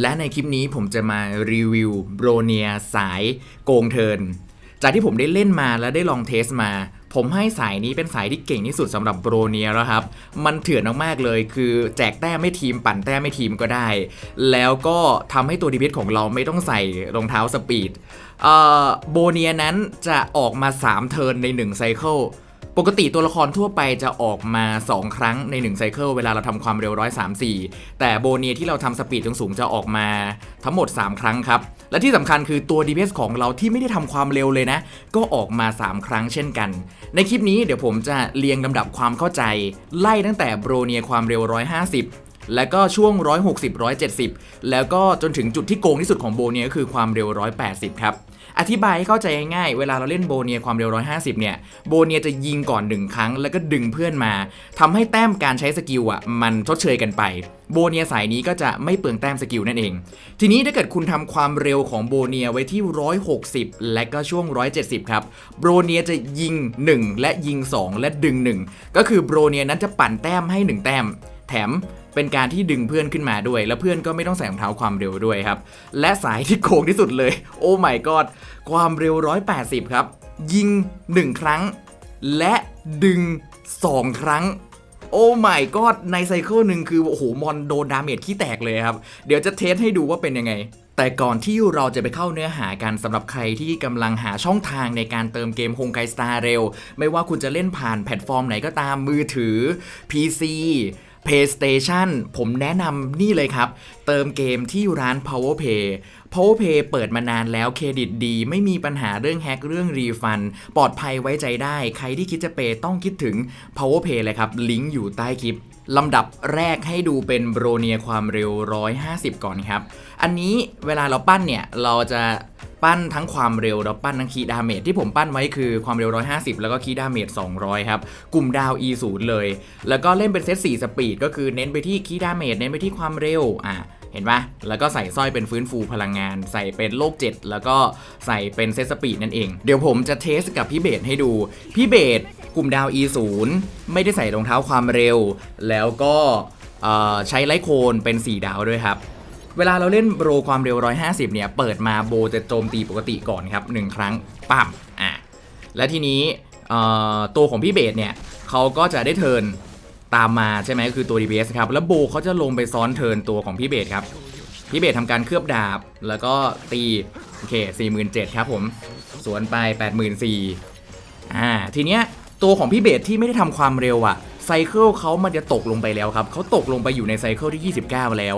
และในคลิปนี้ผมจะมารีวิวโบรเนียสายโกงเทิน จากที่ผมได้เล่นมาและได้ลองเทสมา ผมให้สายนี้เป็นสายที่เก่งที่สุดสำหรับโบรเนียแล้วครับ มันเถื่อนมากๆเลย คือแจกแต้มไม่ทีมปั่นแต้มไม่ทีมก็ได้ แล้วก็ทำให้ตัวดีเพของเราไม่ต้องใส่รองเท้าสปีดโบเนียนั้นจะออกมา 3 เทิร์นใน 1 ไซเคิล ปกติตัวละครทั่วไปจะออกมา 2 ครั้งใน1ไซเคิลเวลาเราทำความเร็ว 134 แต่โบเนียที่เราทำสปีดสูงๆจะออกมาทั้งหมด 3 ครั้งครับ และที่สำคัญคือตัว DPS ของเราที่ไม่ได้ทำความเร็วเลยนะ ก็ออกมา 3 ครั้งเช่นกัน ในคลิปนี้เดี๋ยวผมจะเรียงลำดับความเข้าใจ ไล่ตั้งแต่โบเนียความเร็ว 150แล้วก็ช่วง 160 170 แล้วก็จนถึงจุดที่โกงที่สุดของโบเนียก็คือความเร็ว 180 ครับ อธิบายให้เข้าใจง่ายๆเวลาเราเล่นโบเนียความเร็ว 150 เนี่ย โบเนียจะยิงก่อน1ครั้ง แล้วก็ดึงเพื่อนมาทำให้แต้มการใช้สกิลอะมันชดเชยกันไปโบเนียสายนี้ก็จะไม่เปลืองแต้มสกิลนั่นเอง ทีนี้ถ้าเกิดคุณทำความเร็วของโบเนียไว้ที่ 160 และก็ช่วง 170 ครับ โบเนียจะยิง 1 และยิง 2 และดึง 1 ก็คือโบเนียนั้นจะปั่นแต้มให้ 1 แต้ม แถม เป็นการที่ดึงเพื่อนขึ้นมาด้วย แล้วเพื่อนก็ไม่ต้องใส่รองเท้าความเร็วด้วยครับ และสายที่โกงที่สุดเลย โอ้ my god ความเร็ว 180 ครับ ยิง 1 ครั้ง และดึง 2 ครั้งโอ้ my god ในไซเคิลหนึ่งคือโอ้โหมอนโดนดาเมจขี้แตกเลยครับ เดี๋ยวจะเทสให้ดูว่าเป็นยังไง แต่ก่อนที่เราจะไปเข้าเนื้อหากันสำหรับใครที่กำลังหาช่องทางในการเติมเกมโฮงไกสตาร์เร็ว ไม่ว่าคุณจะเล่นผ่านแพลตฟอร์มไหนก็ตามมือถือ PC PlayStation ผมแนะนำนี่เลยครับ เติมเกมที่ร้าน PowerPay PowerPay เปิดมานานแล้วเครดิตดี ไม่มีปัญหาเรื่องแฮกเรื่องรีฟัน ปลอดภัยไว้ใจได้ ใครที่คิดจะเปย์ต้องคิดถึง PowerPay เลยครับ ลิงก์อยู่ใต้คลิปลำดับแรกให้ดูเป็นโบรเนียความเร็ว 150 ก่อนครับ อันนี้เวลาเราปั้นเนี่ย เราจะ ปั้นทั้งความเร็วแล้วปั้นทั้งคีย์ดาเมจที่ผมปั้นไว้คือความเร็ว 150 แล้วก็คีย์ดาเมจ200 ครับ กลุ่มดาว E 0เลย แล้วก็เล่นเป็นเซต4สปีดก็คือเน้นไปที่คีย์ดาเมจเน้นไปที่ความเร็วอะเห็นปะแล้วก็ใส่สร้อยเป็นฟื้นฟูพลังงาน ใส่เป็นโลก 7 แล้วก็ใส่เป็นเซตสปีดนั่นเอง เดี๋ยวผมจะเทสกับพี่เบสให้ดู พี่เบสกลุ่มดาว E 0ไม่ได้ใส่รองเท้าความเร็ว แล้วก็ใช้ไลโคนเป็น 4 ดาวด้วยครับ เวลาเราเล่นโบรความเร็ว 150 เนี่ย เปิดมาโบจะโจมตีปกติก่อนครับ1ครั้งปั๊มอะและทีนี้ตัวของพี่เบสเนี่ยเขาก็จะได้เทินตามมาใช่ไหมก็คือตัว DPS ครับ แล้วโบเขาจะลงไปซ้อนเทินตัวของพี่เบสครับ พี่เบสทำการเคลือบดาบ แล้วก็ตีโอเค47,000ครับผมสวนไป 84,000อ่าทีเนี้ยตัวของพี่เบสที่ไม่ได้ทำความเร็วอะไซเคิลเขามันจะตกลงไปแล้วครับเขาตกลงไปอยู่ในไซเคิลที่ 29 แล้ว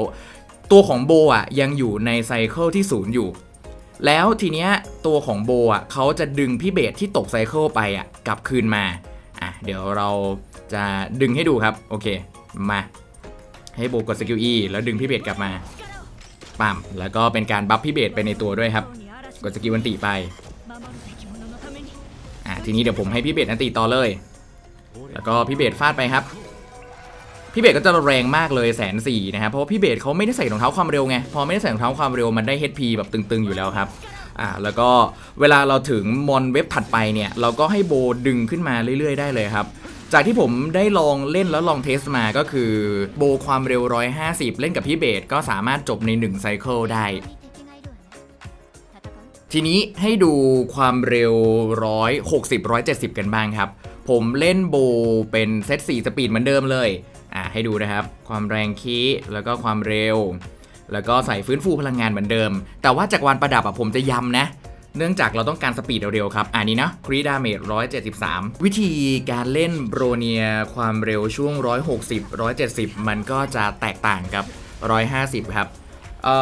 ตัวของโบอะยังอยู่ในไซเคิลที่ศูนย์อยู่ แล้วทีเนี้ยตัวของโบอะเขาจะดึงพี่เบสที่ตกไซเคิลไปอะกลับคืนมาอะเดี๋ยวเราจะดึงให้ดูครับโอเคมาให้โบกดสกิล E แล้วดึงพี่เบสกลับมาปั๊มแล้วก็เป็นการบัฟพี่เบสไปในตัวด้วยครับ กดสกิลวันติไปอะทีนี้เดี๋ยวผมให้พี่เบสอันติต่อเลย แล้วก็พี่เบสฟาดไปครับ พี่เบสก็จะแรงมากเลยแสนสี่นะครับเพราะว่าพี่เบสเขาไม่ได้ใส่รองเท้าความเร็วไงพอไม่ได้ใส่รองเท้าความเร็วมันได้ HP แบบตึงๆอยู่แล้วครับอ่าแล้วก็เวลาเราถึงมอนเว็บถัดไปเนี่ยเราก็ให้โบดึงขึ้นมาเรื่อยๆ ได้เลยครับจากที่ผมได้ลองเล่นแล้วลองเทสมาก็คือโบความเร็ว 150 เล่นกับพี่เบสก็สามารถจบใน1ไซเคิลได้ ทีนี้ให้ดูความเร็ว 160 170 กันบ้างครับ ผมเล่นโบเป็นเซต4สปีดเหมือนเดิมเลย อ่าให้ดูนะครับ ความแรงคีแล้วก็ความเร็ว แล้วก็ใส่ฟื้นฟูพลังงานเหมือนเดิม แต่ว่าจากวันประดับอะผมจะย้ำนะเนื่องจากเราต้องการสปีดเร็วๆครับ อันนี้นะครีดาเมจ173 วิธีการเล่นโบรเนียความเร็วช่วง 160 170 มันก็จะแตกต่างกับ 150 ครับ เอ่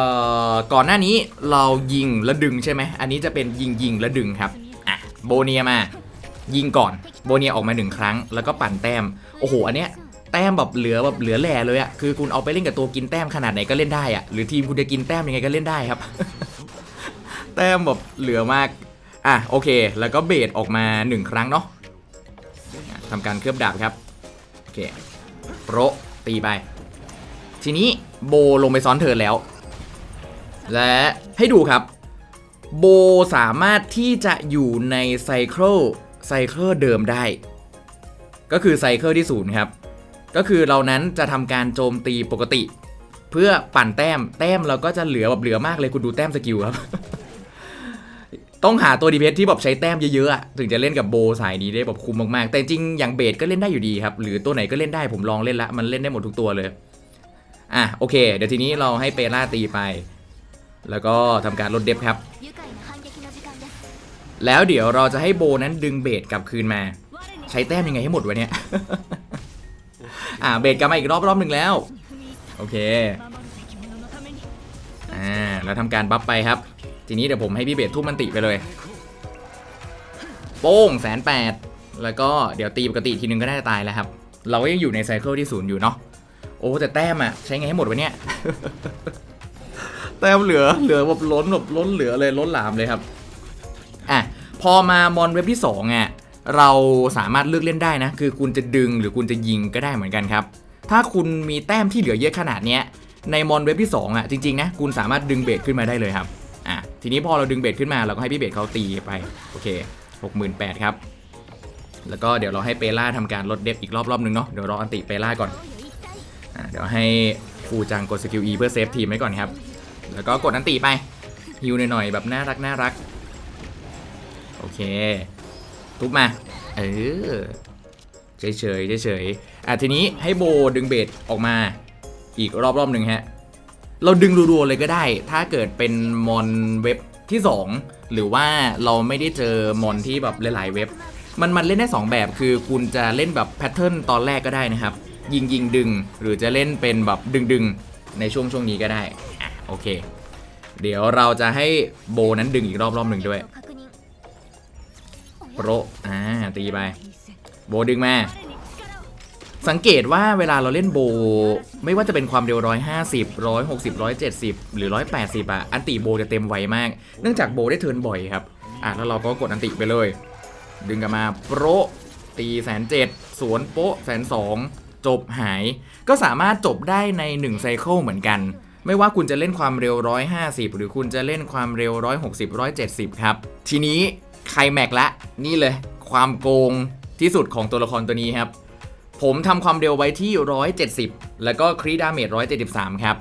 อ ก่อนหน้านี้เรายิงแล้วดึงใช่ไหม อันนี้จะเป็นยิงยิงแล้วดึงครับ อะ โบเนียมา ยิงก่อน โบเนียออกมาหนึ่งครั้ง แล้วก็ปั่นแต้ม โอ้โห อันเนี้ย แต้มแบบเหลือแบบเหลือแหล่เลยอะคือคุณเอาไปเล่นกับตัวกินแต้มขนาดไหนก็เล่นได้อะหรือทีมคุณจะกินแต้มยังไงก็เล่นได้ครับ แต้มแบบเหลือมาก อะโอเค แล้วก็เบสออกมา 1 ครั้งเนาะทำการเคลือบดาบครับ โอเคโปรตีไป ทีนี้โบลงไปซ้อนเทิร์นแล้ว และให้ดูครับ โบสามารถที่จะอยู่ในไซเคิลไซเคิลเดิมได้ ก็คือไซเคิลที่ศูนย์ครับ ก็คือเรานั้นจะทำการโจมตีปกติ เพื่อปั่นแต้มแต้มเราก็จะเหลือแบบเหลือมากเลยคุณดูแต้มสกิลครับ ต้องหาตัวดีเพสที่แบบใช้แต้มเยอะๆถึงจะเล่นกับโบสายนี้ได้แบบคุมมากๆ แต่จริงอย่างเบสก็เล่นได้อยู่ดีครับหรือตัวไหนก็เล่นได้ผมลองเล่นละมันเล่นได้หมดทุกตัวเลยอะโอเค เดี๋ยวทีนี้เราให้เปล่าตีไป แล้วก็ทำการลดเด็บครับ แล้วเดี๋ยวเราจะให้โบนั้นดึงเบสกลับคืนมา ใช้แต้มยังไงให้หมดวะเนี่ย อ่าเบสกลับมาอีกรอบรอบหนึ่งแล้ว โอเค อ่าแล้วทำการบัฟไปครับ ทีนี้เดี๋ยวผมให้พี่เบสทุ่มมันติไปเลย โป้งแสนแปดแล้วก็เดี๋ยวตีปกติทีนึงก็น่าจะตายแล้วครับ เราก็ยังอยู่ในไซเคิลที่ศูนย์อยู่เนาะโอ้แต่แต้มอะใช้ไงให้หมดวะเนี่ยแต้มเหลือเหลือแบบล้นแบบล้นเหลือเลยล้นหลามเลยครับอะพอมามอนเว็บที่2อะ เราสามารถเลือกเล่นได้นะ คือคุณจะดึงหรือคุณจะยิงก็ได้เหมือนกันครับ ถ้าคุณมีแต้มที่เหลือเยอะขนาดเนี้ยในมอนเว็บที่ 2อะจริงๆนะคุณสามารถดึงเบสขึ้นมาได้เลยครับอะทีนี้พอเราดึงเบสขึ้นมาเราก็ให้พี่เบสเขาตีไปโอเค 68,000ครับแล้วก็เดี๋ยวเราให้เปล่าทำการลดเดฟอีกรอบรอบนึงเนาะเดี๋ยวรออันติเปล่าก่อนอะเดี๋ยวให้ฟูจังกดสกิล E เพื่อเซฟทีมไว้ก่อนครับแล้วก็กดอันติไปฮิวหน่อยๆแบบน่ารักน่ารักโอเค ทุบมา เออ เฉยเฉยๆเฉยๆอะทีนี้ให้โบดึงเบสออกมา อีกรอบรอบหนึ่งฮะ เราดึงรัวๆเลยก็ได้ ถ้าเกิดเป็นมอนเว็บที่ 2 หรือว่าเราไม่ได้เจอมอนที่แบบหลายๆเว็บ มันมันเล่นได้ 2 แบบคือคุณจะเล่นแบบแพทเทิร์นตอนแรกก็ได้นะครับ ยิงยิงดึง หรือจะเล่นเป็นแบบดึงดึงในช่วงช่วงนี้ก็ได้อะโอเค เดี๋ยวเราจะให้โบนั้นดึงอีกรอบรอบหนึ่งด้วย โปรอ่าตีไป โบดึงมา สังเกตว่าเวลาเราเล่นโบ ไม่ว่าจะเป็นความเร็ว150 160 170หรือ180อะอันติโบจะเต็มไวมาก เนื่องจากโบได้เทินบ่อยครับ อะแล้วเราก็กดอันติไปเลย ดึงกลับมาโปรตีแสนเจ็ดสวนโป๊ะแสนสองจบหาย ก็สามารถจบได้ใน1ไซเคิลเหมือนกัน ไม่ว่าคุณจะเล่นความเร็ว 150 หรือคุณจะเล่นความเร็ว 160 170 ครับ ทีนี้ ใครแม็กละนี่เลย ความโกงที่สุดของตัวละครตัวนี้ครับ ผมทำความเร็วไว้ที่ 170 แล้วก็ครีดาเมจ173 ครับ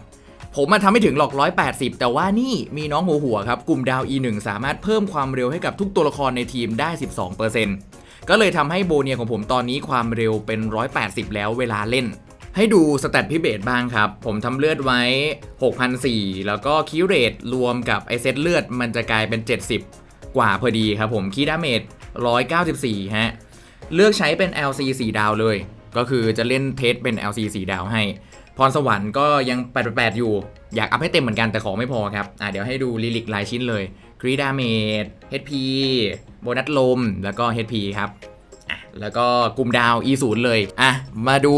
ผมมาทำไม่ถึงหรอก 180 แต่ว่านี่มีน้องหัวหัวครับ กลุ่มดาว E1 สามารถเพิ่มความเร็วให้กับทุกตัวละครในทีมได้ 12%ก็เลยทำให้โบเนียของผมตอนนี้ความเร็วเป็น 180 แล้วเวลาเล่นให้ดูสแตทพิเบตบ้างครับ ผมทำเลือดไว้ 6,004 แล้วก็คิวเรตรวมกับไอเซตเลือดมันจะกลายเป็น 70 กว่าพอดีครับผมคีดาเมจ194 ฮะ เลือกใช้เป็น LC 4 ดาวเลย ก็คือจะเล่นเทสเป็น LC 4 ดาวให้ พรสวรรค์ก็ยัง 88 อยู่ อยากอัพให้เต็มเหมือนกันแต่ของไม่พอครับ อะเดี๋ยวให้ดูลิลิกรายชิ้นเลยครีดาเมจ HP โบนัสลม แล้วก็ HP ครับอะแล้วก็กลุ่มดาว E0 เลย อะ มาดู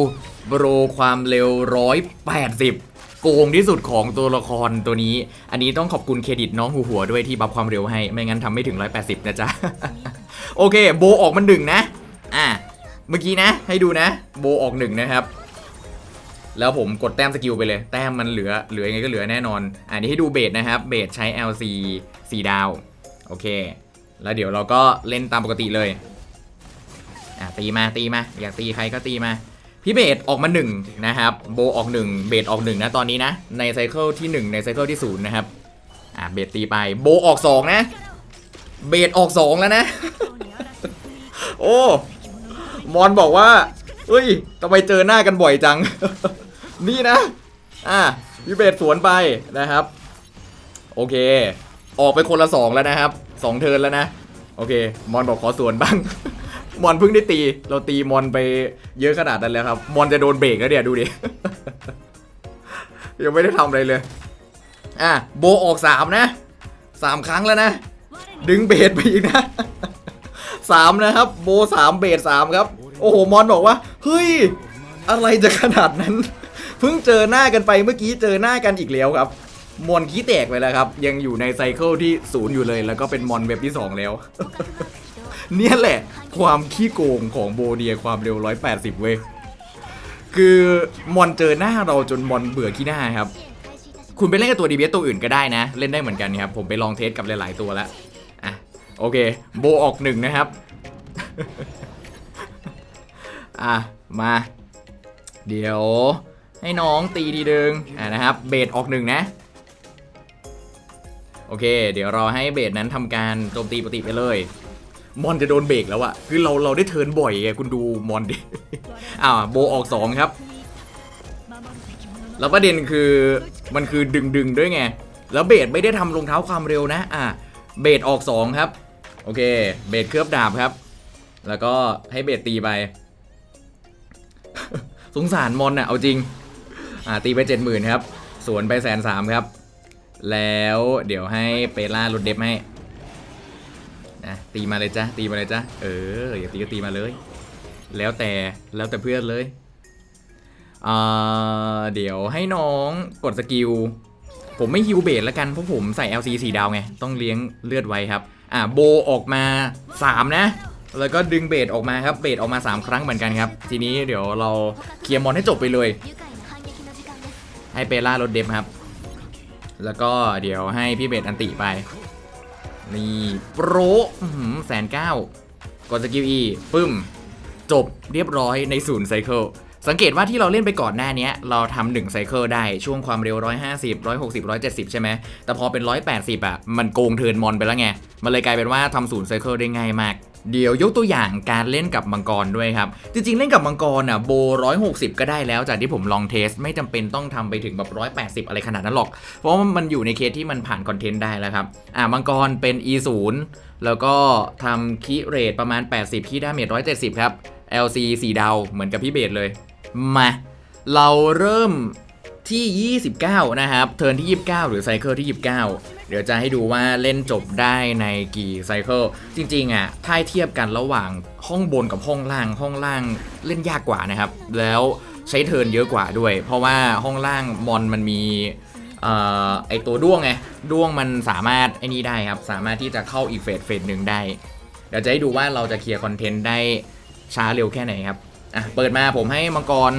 โบรความเร็ว 180 โกงที่สุดของตัวละครตัวนี้ อันนี้ต้องขอบคุณเครดิตน้องหัวหัวด้วยที่บัฟความเร็วให้ ไม่งั้นทำไม่ถึง 180 นะจ๊ะ โอเค โบออกมันหนึ่งนะ อะ เมื่อกี้นะ ให้ดูนะ โบออกหนึ่งนะครับ แล้วผมกดแต้มสกิลไปเลย แต้มมันเหลือ เหลือยังไงก็เหลือแน่นอน อันนี้ให้ดูเบสนะครับ เบสใช้ LC 4 ดาว โอเค แล้วเดี๋ยวเราก็เล่นตามปกติเลย อะตีมาตีมา อยากตีใครก็ตีมา พี่เบสออกมา1นะครับโบออก 1 เบสออก1นะตอนนี้นะ ในไซเคิลที่ 1 ในไซเคิลที่0นะครับอะเบสตีไปโบออก 2 นะ เบสออก 2 แล้วนะ โอ้มอนบอกว่าเฮ้ยทำไมเจอหน้ากันบ่อยจัง นี่นะ อะพี่เบสสวนไปนะครับ โอเค ออกไปคนละสองแล้วนะครับสองเทิร์นแล้วนะ โอเค มอนบอกขอสวนบ้าง มอนเพิ่งได้ตี เราตีมอนไปเยอะขนาดนั้นแล้วครับ มอนจะโดนเบรกแล้วเดี๋ยวดูดิ ยังไม่ได้ทำอะไรเลย อะโบออกสามนะสามครั้งแล้วนะ ดึงเบสไปอีกนะสามนะครับ โบสามเบสสามครับ โอ้โห มอนบอกว่า เฮ้ย อะไรจะขนาดนั้น เพิ่งเจอหน้ากันไปเมื่อกี้เจอหน้ากันอีกแล้วครับ มอนขี้แตกไปแล้วครับ ยังอยู่ในไซเคิลที่ศูนย์อยู่เลย แล้วก็เป็นมอนเว็บที่2แล้ว เนี่ยแหละ ความขี้โกงของโบเดียความเร็ว 180 เว้ย คือมอนเจอหน้าเราจนมอนเบื่อขี้หน้าครับ คุณไปเล่นกับตัวดีเบสตัวอื่นก็ได้นะ เล่นได้เหมือนกันครับ ผมไปลองเทสกับหลาย ๆ ตัวแล้ว อะ โอเค โบออกหนึ่งนะครับ อะ มา เดี๋ยวให้น้องตีทีเดิงอ่านะครับ เบสออกหนึ่งนะ โอเค เดี๋ยวเราให้เบสนั้นทำการโจมตีปกติไปเลย มอนจะโดนเบรกแล้วอะคือเราเราได้เทินบ่อยไงคุณดูมอนดิอ้าโบออกสองครับ แล้วประเด็นคือมันคือดึงดึงด้วยไง แล้วเบสไม่ได้ทำรองเท้าความเร็วนะ อะเบสออก2ครับ โอเค เบสเคลือบดาบครับ แล้วก็ให้เบสตีไป สงสารมอนอะเอาจริง อ่าตีไป70,000ครับ สวนไปแสนสามครับ แล้วเดี๋ยวให้เปล่าลดเดฟให้ นะตีมาเลยจ้ะตีมาเลยจ้ะเอออย่าตีก็ตีมาเลย แล้วแต่แล้วแต่เพื่อนเลยเเดี๋ยวให้น้องกดสกิลผมไม่ฮิวเบสแล้วกันเพราะผมใส่ LC 4ดาวไง ต้องเลี้ยงเลือดไว้ครับ อ่าโบออกมา 3 นะ แล้วก็ดึงเบสออกมาครับเบสออกมา 3 ครั้งเหมือนกันครับ ทีนี้เดี๋ยวเราเคลียร์มอนให้จบไปเลย ให้เปล่าลดเดฟครับ แล้วก็เดี๋ยวให้พี่เบสอันติไป นี่โปรแสนเก้ากดสกิลอีปึ้ม จบเรียบร้อยในศูนย์ไซเคิลสังเกตว่าที่เราเล่นไปก่อนหน้านี้เราทำหนึ่งไซเคิลได้ช่วงความเร็ว 150 160 170 ใช่ไหม แต่พอเป็น 180อะมันโกงเทิร์นมอนไปแล้วไง มันเลยกลายเป็นว่าทำศูนย์ไซเคิลได้ง่ายมาก เดี๋ยวยกตัวอย่างการเล่นกับมังกรด้วยครับ จริงๆ เล่นกับมังกรอะโบ160ก็ได้แล้วจากที่ผมลองเทส ไม่จำเป็นต้องทำไปถึงแบบ180อะไรขนาดนั้นหรอก เพราะว่ามันอยู่ในเคสที่มันผ่านคอนเทนต์ได้แล้วครับ อ่ามังกรเป็น e 0แล้วก็ทำคีเรทประมาณ 80คีดาเมจ170 ครับ LC 4 ดาว เหมือนกับพี่เบสเลย มา เราเริ่ม ที่ 29 นะครับเทิร์นที่ 29 หรือไซเคิลที่ 29 เดี๋ยวจะให้ดูว่าเล่นจบได้ในกี่ไซเคิลจริงๆอะถ้าเทียบกันระหว่างห้องบนกับห้องล่างห้องล่างเล่นยากกว่านะครับ แล้วใช้เทิร์นเยอะกว่าด้วย เพราะว่าห้องล่างมอนมันมีออไอตัวด้วงไงด้วงมันสามารถไอ้นี่ได้ครับ สามารถที่จะเข้าอีกเฟสเฟสหนึ่งได้ เดี๋ยวจะให้ดูว่าเราจะเคลียร์คอนเทนต์ได้ช้าเร็วแค่ไหนครับอะเปิดมาผมให้มังกร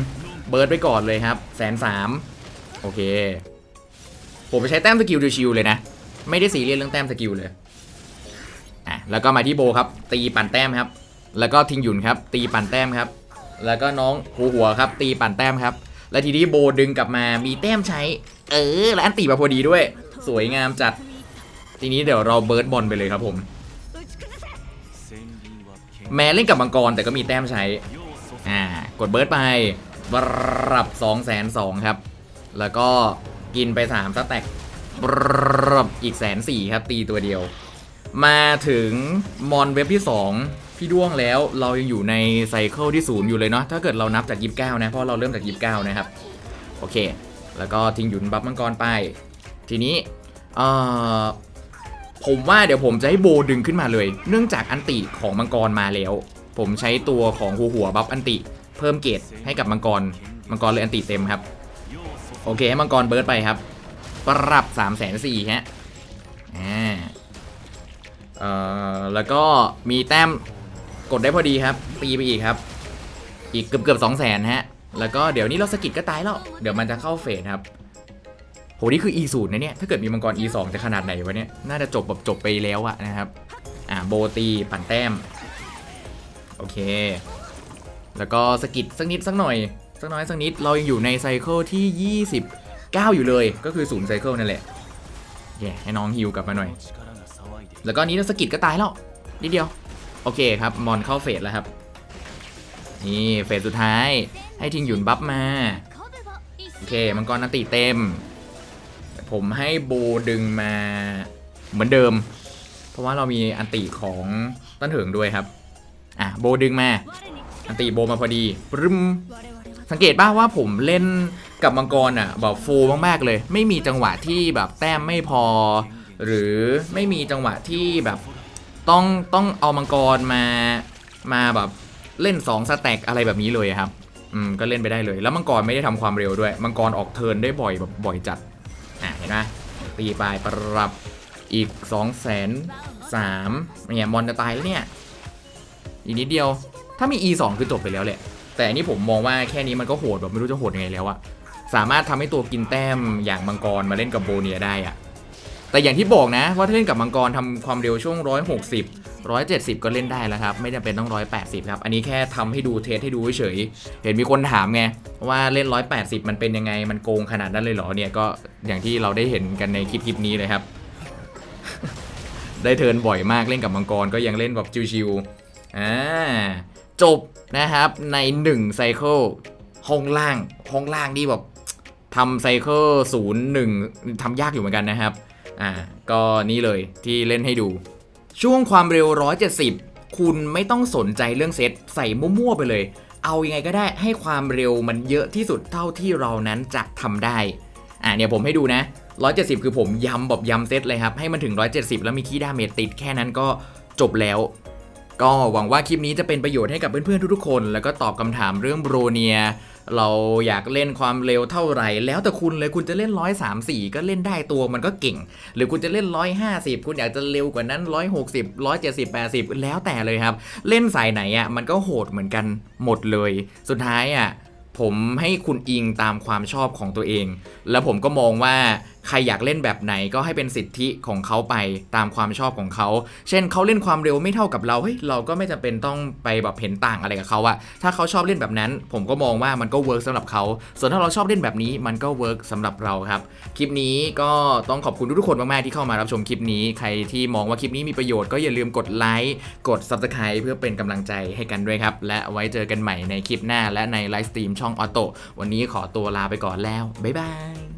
เบิร์ดไปก่อนเลยครับแสนสาม โอเค ผมไปใช้แต้มสกิลดูชิวเลยนะ ไม่ได้ซีเรียสเรื่องแต้มสกิลเลยอะแล้วก็มาที่โบครับ ตีปั่นแต้มครับ แล้วก็ทิงหยุนครับ ตีปั่นแต้มครับ แล้วก็น้องหัวหัวครับ ตีปั่นแต้มครับ แล้วทีนี้โบดึงกลับมามีแต้มใช้ เออ แล้วอันตีมาพอดีด้วย สวยงามจัด ทีนี้เดี๋ยวเราเบิร์ดบอลไปเลยครับผม แม้เล่นกับมังกรแต่ก็มีแต้มใช้อ่ากดเบิร์ดไปปรับ2 2 0 0 0ครับ แล้วก็กินไป3สแต็กปรับอีกแสนสี่ครับ ตีตัวเดียว มาถึงมอนเว็บที่ 2 พี่ด้วงแล้วเรายังอยู่ในไซเคิลที่ศูนย์อยู่เลยเนาะถ้าเกิดเรานับจาก29นะ เพราะเราเริ่มจาก29นะครับ โอเค แล้วก็ทิ้งหยุนบัฟมังกรไป ทีนี้ผมว่าเดี๋ยวผมจะให้โบดึงขึ้นมาเลย เนื่องจากอันติของมังกรมาแล้ว ผมใช้ตัวของหัวหัวบัฟอันติ เพิ่มเกรดให้กับมังกรมังกรเลยอันติเต็มครับ โอเคให้มังกรเบิร์ดไปครับ ปรับ3 4 0 0 0ฮะอ่าเอ่อแล้วก็มีแต้มกดได้พอดีครับ ตีไปอีกครับ อีกเกือบเกือบสองแสนฮะ แล้วก็เดี๋ยวนี้เราสกิดก็ตายแล้ว เดี๋ยวมันจะเข้าเฟสครับโหนี่คือ e ศูนย์นะเนี่ย ถ้าเกิดมีมังกร e 2จะขนาดไหนวะเนี่ย น่าจะจบแบบจบไปแล้วอะนะครับ อ่าโบตีปั่นแต้ม โอเค แล้วก็สกิดสักนิดสักหน่อย สักน้อยสักนิดเรายังอยู่ในไซเคิลที่ 29 อยู่เลยก็คือศูนย์ไซเคิลนั่นแหละแย่ให้น้องฮิวกลับมาหน่อย แล้วก็นี้สกิดก็ตายแล้วนิดเดียว โอเคครับ มอนเข้าเฟสแล้วครับ นี่เฟสสุดท้าย ให้ทิงหยุนบัฟมา โอเค มังกรนันติเต็ม ผมให้โบดึงมาเหมือนเดิม เพราะว่าเรามีอันติของต้นเถิงด้วยครับ อะ โบดึงมา อันติโบมาพอดีปรึม สังเกตป่าว่าผมเล่นกับมังกรอะแบบฟูลมากๆเลย ไม่มีจังหวะที่แบบแต้มไม่พอ หรือไม่มีจังหวะที่แบบต้องต้องเอามังกรมามาแบบเล่น 2 สแต็กอะไรแบบนี้เลยครับ อืม ก็เล่นไปได้เลย แล้วมังกรไม่ได้ทำความเร็วด้วย มังกรออกเทิร์นได้บ่อยแบบบ่อยจัด อะเห็นไหมตีไปปรับอีก2องแสนสามเนี่ยมอนจะตายแล้วเนี่ย อีกนิดเดียว ถ้ามี e 2คือจบไปแล้วแหละ แต่อันนี้ผมมองว่าแค่นี้มันก็โหดแบบไม่รู้จะโหดยังไงแล้วอะสามารถทำให้ตัวกินแต้มอย่างมังกรมาเล่นกับโบเนียได้อะแต่อย่างที่บอกนะ ว่าถ้าเล่นกับมังกรทำความเร็วช่วง 160 170 ก็เล่นได้แล้วครับ ไม่จำเป็นต้อง 180 ครับ อันนี้แค่ทำให้ดูเทสให้ดูเฉย เห็นมีคนถามไง ว่าเล่น 180 มันเป็นยังไงมันโกงขนาดนั้นเลยเหรอเนี่ยก็อย่างที่เราได้เห็นกันในคลิปคลิปนี้เลยครับ ได้เทิร์นบ่อยมากเล่นกับมังกรก็ยังเล่นแบบชิวๆอ่า จบนะครับใน1ไซเคิลห้องล่างห้องล่างนี่แบบทำไซเคิลศูนย์หนึ่งทำยากอยู่เหมือนกันนะครับอ่าก็นี่เลยที่เล่นให้ดู ช่วงความเร็ว 170 คุณไม่ต้องสนใจเรื่องเซตใส่มั่วๆไปเลย เอายังไงก็ได้ให้ความเร็วมันเยอะที่สุดเท่าที่เรานั้นจะทำได้อ่าเนี่ยผมให้ดูนะ 170 คือผมย้ำแบบย้ำเซตเลยครับ ให้มันถึง 170 แล้วมีคีย์ดาเมจติดแค่นั้นก็จบแล้ว ก็หวังว่าคลิปนี้จะเป็นประโยชน์ให้กับเพื่อนๆทุกๆคน แล้วก็ตอบคำถามเรื่องโบรเนีย เราอยากเล่นความเร็วเท่าไหร่ แล้วแต่คุณเลยคุณจะเล่น134ก็เล่นได้ตัวมันก็เก่ง หรือคุณจะเล่น150คุณอยากจะเร็วกว่านั้น160 170 80แล้วแต่เลยครับ เล่นสายไหนอะมันก็โหดเหมือนกันหมดเลย สุดท้ายอะผมให้คุณอิงตามความชอบของตัวเอง แล้วผมก็มองว่า ใครอยากเล่นแบบไหนก็ให้เป็นสิทธิของเขาไปตามความชอบของเขา เช่นเขาเล่นความเร็วไม่เท่ากับเราเฮ้ยเราก็ไม่จำเป็นต้องไปแบบเห็นต่างอะไรกับเขาอะถ้าเขาชอบเล่นแบบนั้น ผมก็มองว่ามันก็เวิร์กสำหรับเขา ส่วนถ้าเราชอบเล่นแบบนี้มันก็เวิร์กสำหรับเราครับ คลิปนี้ก็ต้องขอบคุณทุกๆคนมากๆที่เข้ามารับชมคลิปนี้ ใครที่มองว่าคลิปนี้มีประโยชน์ก็อย่าลืมกดไลค์ กด Subscribe เพื่อเป็นกำลังใจให้กันด้วยครับ และไว้เจอกันใหม่ในคลิปหน้าและในไลฟ์สตรีมช่องออโต้วันนี้ขอตัวลาไปก่อนแล้ว บ๊ายบาย